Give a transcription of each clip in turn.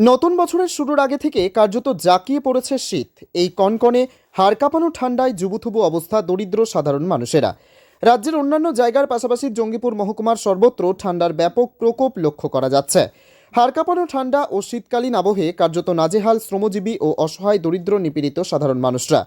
নতুন বছরের শুরুর আগে থেকে কার্যত জাঁকিয়ে পড়েছে শীত। এই কনকনে হাড় কাঁপানো ঠান্ডায় যুবুথুবু অবস্থা দরিদ্র সাধারণ মানুষেরা। রাজ্যের অন্যান্য জায়গার পাশাপাশি জঙ্গিপুর মহকুমার সর্বত্র ঠান্ডার ব্যাপক প্রকোপ লক্ষ্য করা যাচ্ছে। হাড় কাঁপানো ঠান্ডা ও শীতকালীন আবহে কার্যত নাজেহাল শ্রমজীবী ও অসহায় দরিদ্র নিপীড়িত সাধারণ মানুষরা।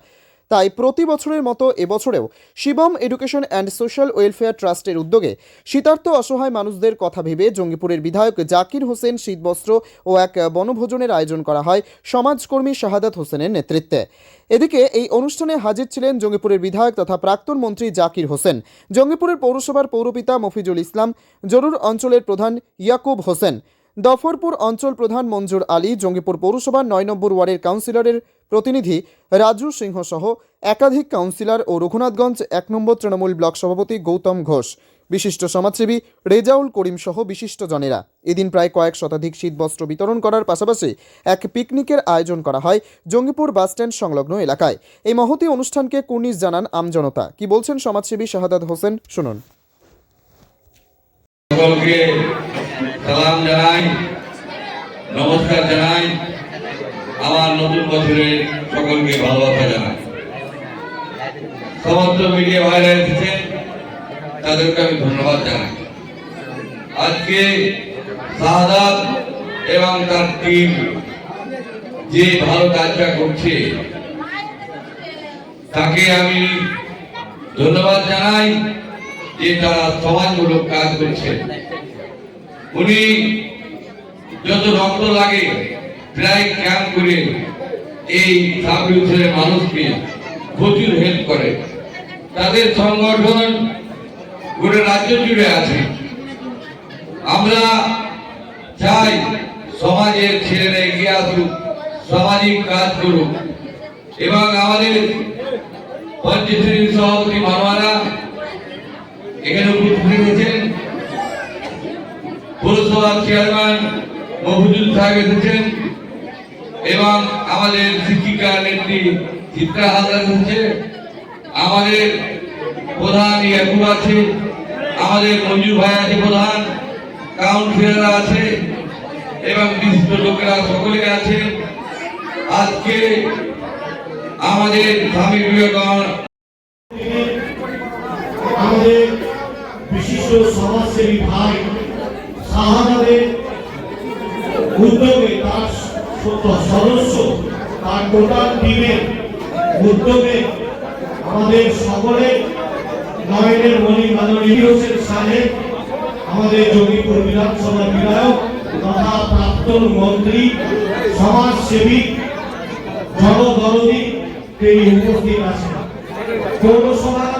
তাই প্রতি বছরের মতো এবছরেও Shivam education and social welfare ট্রাস্টের উদ্যোগে শীতার্থ অসহায় মানুষদের কথা ভেবে জঙ্গিপুরের বিধায়ক জাকির হোসেন শীতবস্ত্র ও এক বনভোজনের আয়োজন করা হয় সমাজকর্মী শাহাদাত হোসেনের নেতৃত্বে। এদিকে এই অনুষ্ঠানে হাজির ছিলেন জঙ্গিপুরের বিধায়ক তথা প্রাক্তন মন্ত্রী জাকির হোসেন। জঙ্গিপুরের পৌরসভার পৌরপিতা মফিজুল ইসলাম, জরুর অঞ্চলের প্রধান ইয়াকুব হোসেন দফরপুর অঞ্চল প্রধান মঞ্জুর আলী, জঙ্গিপুর পৌরসভার নয় নম্বর ওয়ার্ডের কাউন্সিলরের প্রতিনিধি রাজু সিংহ সহ একাধিক কাউন্সিলর ও রঘুনাথগঞ্জ এক নম্বর তৃণমূল ব্লক সভাপতি গৌতম ঘোষ। বিশিষ্ট সমাজসেবী রেজাউল করিম সহ বিশিষ্ট জনেরা এদিন প্রায় কয়েক শতাধিক শীতবস্ত্র বিতরণ করার পাশাপাশি এক পিকনিকের আয়োজন করা হয় জঙ্গিপুর বাসস্ট্যান্ড সংলগ্ন এলাকায়। এই মহতি অনুষ্ঠানকে কুর্নিশ জানান আমজনতা কি বলছেন সমাজসেবী শাহাদাত হোসেন? শুনুন। সালাম জানাই, নমস্কার জানাই, আমার নতুন বছরে সকলকে ভালোবাসা জানাই। সমস্ত মিডিয়া ভাইরা এসেছেন, তাদেরকে আমি ধন্যবাদ জানাই। আজকে শাহাদাত এবং তার টিম যে ভালো কাজটা করছে, তাকে আমি ধন্যবাদ জানাই যে তারা সমাজমূলক কাজ করছে। উনি যত রক্ত লাগে, প্রায় ক্যাম্প করে এই সাবডিভিশনের মানুষকে প্রচুর হেল্প করে। তাদের সংগঠন গোটা রাজ্য জুড়ে আছে। আমরা চাই সমাজের ছেলেরা এগিয়ে আসুক, সামাজিক কাজ করুক। এবং আমাদের পঞ্চায়েত সভাপতি মানবারা এখানে উপস্থিত হয়েছেন পৌরসভার চেয়ারম্যান মফুজুল সাহেব এসেছেন এবং আমাদের শিক্ষিকা নেত্রী চিত্রা হালদার এসেছে আমাদের প্রধান ইয়াকুব আছে, আমাদের মঞ্জু ভাই আছে প্রধান কাউন্সিলররা আছে এবং বিশিষ্ট লোকেরা সকলে আছে। আজকে আমাদের স্বামী বিবেকানন্দ আমাদের বিশিষ্ট সমাজসেবী ভাই শাহাদাদের উদ্যোগে তার সদস্য তার টোটাল টিমের উদ্যোগে আমাদের সকলে নয়নের মণি মাননীয় হোসেন সাহেব, আমাদের জঙ্গিপুর বিধানসভার বিধায়ক তথা প্রাক্তন মন্ত্রী, সমাজসেবী, জনদরদী তিনি উপস্থিত আছেন। পৌরসভার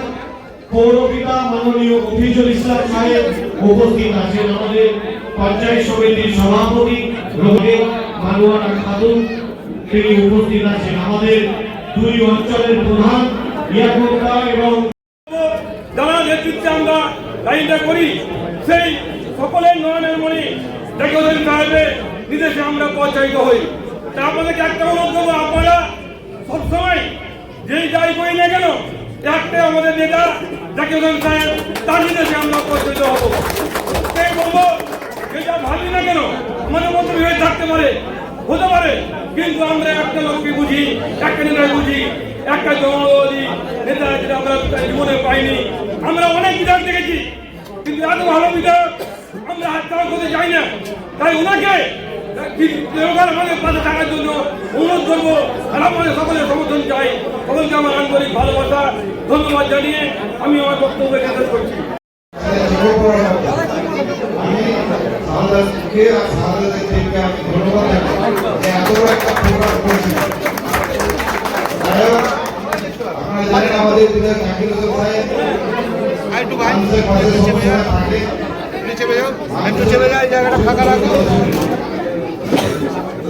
পৌরপিতা মাননীয় মফিজুল ইসলাম সাহেব উপস্থিত আছেন। আমাদের পঞ্চায়েত সমিতির সভাপতি রোগে মানোয়ারা খাতুন, তিনি উপস্থিত আছেন। আমাদের দুই অঞ্চলের প্রধান ইয়াকুবদা এবং যারা নেতৃত্বে আমরা করি, সেই সকলের নয়নের মণি দেখে ওদের সাহেবের নির্দেশে আমরা পৌঁছাইতে হই। তা আপনাদেরকে একটা অনুরোধ করব, আপনারা সবসময় যেই যাই করি না কেন, একটাই আমাদের নেতা জাকির হোসেন সাহেব তার নির্দেশে আমরা পৌঁছাইতে হব তাই বলব যেটা ভাবি না কেন আমাদের মধ্যে বিভেদ থাকতে পারে হতে পারে কিন্তু আমরা একটা লোককে বুঝি, একটা নেতাকে বুঝি, একটা জনগণী নেতা যেটা আমরা জীবনে পাইনি। আমরা অনেক বিধায়ক দেখেছি, কিন্তু এত ভালো বিধায়ক আমরা হাত চাওয়া করতে চাই না। তাই ওনাকে আমি আমার বক্তব্য করছি। আমি সাহায্যকে আর সাহায্যের আমি ধন্যবাদ এত বড় একটা প্রোগ্রাম করছি আপনারা জানেন আমাদের বিধায়ক জাকির হোসেন থাকে একটু চলে যায় জায়গাটা ফাঁকা রাখো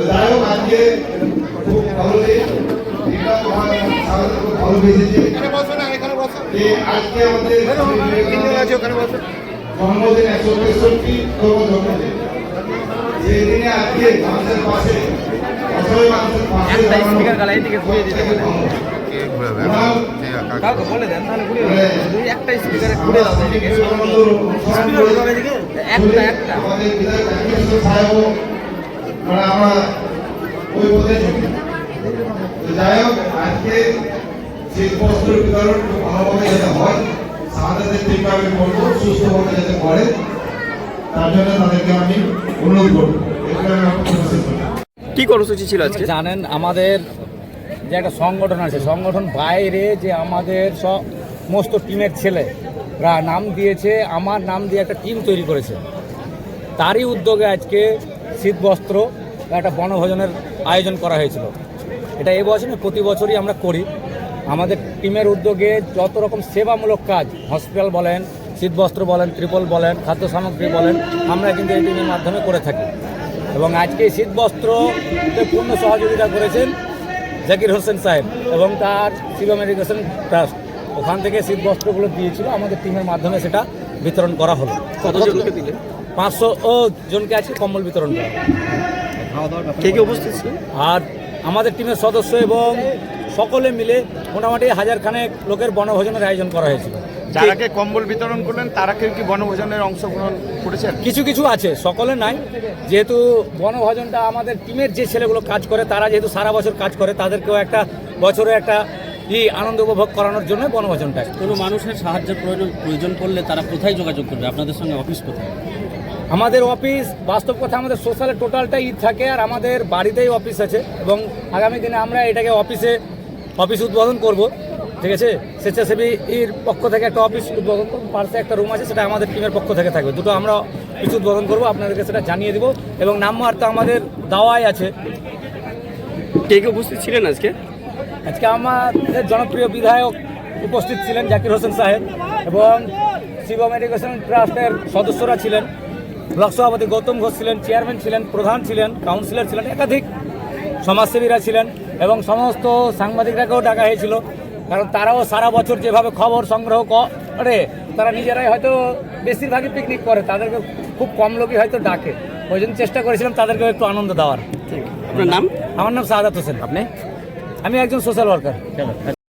যাই হোক আজকে খুব ভালো এটা আমার ভালো বেঁচেছে এখানে বসো। না এখানে বসো আজকে আমাদের আছে ওখানে বসো। জন্মদিন একশো তেষট্টি তম জন্মদিন। সেই দিনে আজকে মানুষের পাশে অসহায় মানুষের পাশে কাউকে বলে দেন তাহলে ঘুরিয়ে মানে দুই একটা স্পিকারে ঘুরে একটা একটা। আমরা ওই পথে যাই হোক আজকে শীত বিতরণ ভালোভাবে যাতে হয়। সাহায্যের টিমকে আমি বলব সুস্থভাবে যাতে করে তার জন্য তাদেরকে আমি অনুরোধ করব। কি কর্মসূচি ছিল আজকে? জানেন আমাদের যে একটা সংগঠন আছে সংগঠন বাইরে যে আমাদের সমস্ত টিমের ছেলেরা নাম দিয়েছে আমার নাম দিয়ে একটা টিম তৈরি করেছে। তারই উদ্যোগে আজকে শীত বস্ত্র একটা বনভোজনের আয়োজন করা হয়েছিল। এটা এবছর না, প্রতি বছরই আমরা করি। আমাদের টিমের উদ্যোগে যত রকম সেবামূলক কাজ হসপিটাল বলেন শীতবস্ত্র বলেন ত্রিপল বলেন খাদ্য সামগ্রী বলেন আমরা কিন্তু এই টিমের মাধ্যমে করে থাকি। এবং আজকে এই শীতবস্ত্রতে পূর্ণ সহযোগিতা করেছেন জাকির হোসেন সাহেব এবং তার শিবম এডুকেশন ট্রাস্ট। ওখান থেকে শীতবস্ত্রগুলো দিয়েছিল আমাদের টিমের মাধ্যমে সেটা বিতরণ করা হলো। কতজনকে দিলে পাঁচশো ও জনকে আজকে কম্বল বিতরণ করা আর আমাদের টিমের সদস্য এবং সকলে মিলে মোটামুটি হাজার খানেক লোকের বনভোজনের আয়োজন করা হয়েছিল। যারাকে কম্বল বিতরণ করলেন তারা কেউ কি বনভোজনের অংশগ্রহণ করেছেন? কিছু কিছু আছে সকলে নাই। যেহেতু বনভোজনটা আমাদের টিমের যে ছেলেগুলো কাজ করে তারা যেহেতু সারা বছর কাজ করে তাদেরকেও একটা বছরে একটা ই আনন্দ উপভোগ করানোর জন্য বনভোজনটা কোনো মানুষের সাহায্যের প্রয়োজন প্রয়োজন পড়লে তারা কোথায় যোগাযোগ করবে? আপনাদের সঙ্গে অফিস কোথায়? আমাদের অফিস বাস্তব কথা আমাদের সোশ্যালে টোটালটা ঈদ থাকে আর আমাদের বাড়িতেই অফিস আছে এবং আগামী দিনে আমরা এটাকে অফিসে অফিস উদ্বোধন করব ঠিক আছে? স্বেচ্ছাসেবী এর পক্ষ থেকে একটা অফিস উদ্বোধন করব পাশে একটা রুম আছে সেটা আমাদের টিমের পক্ষ থেকে থাকবে। দুটো আমরা অফিস উদ্বোধন করব আপনাদেরকে সেটা জানিয়ে দেবো। এবং নাম্বার তো আমাদের দাওয়াই আছে। কে কে উপস্থিত ছিলেন আজকে? আজকে আমাদের জনপ্রিয় বিধায়ক উপস্থিত ছিলেন জাকির হোসেন সাহেব এবং শিবম এডুকেশন ট্রাস্টের সদস্যরা ছিলেন। ব্লক সভাপতি গৌতম ঘোষ ছিলেন চেয়ারম্যান ছিলেন প্রধান ছিলেন কাউন্সিলর ছিলেন একাধিক সমাজসেবীরা ছিলেন। এবং সমস্ত সাংবাদিকরাকেও ডাকা হয়েছিল। কারণ তারাও সারা বছর যেভাবে খবর সংগ্রহ করে তারা নিজেরাই হয়তো বেশিরভাগই পিকনিক করে তাদেরকে খুব কম লোকই হয়তো ডাকে। ওই জন্য চেষ্টা করেছিলাম তাদেরকেও একটু আনন্দ দেওয়ার। আপনার নাম? আমার নাম সাহাদাত হোসেন। আপনি? আমি একজন সোশ্যাল ওয়ার্কার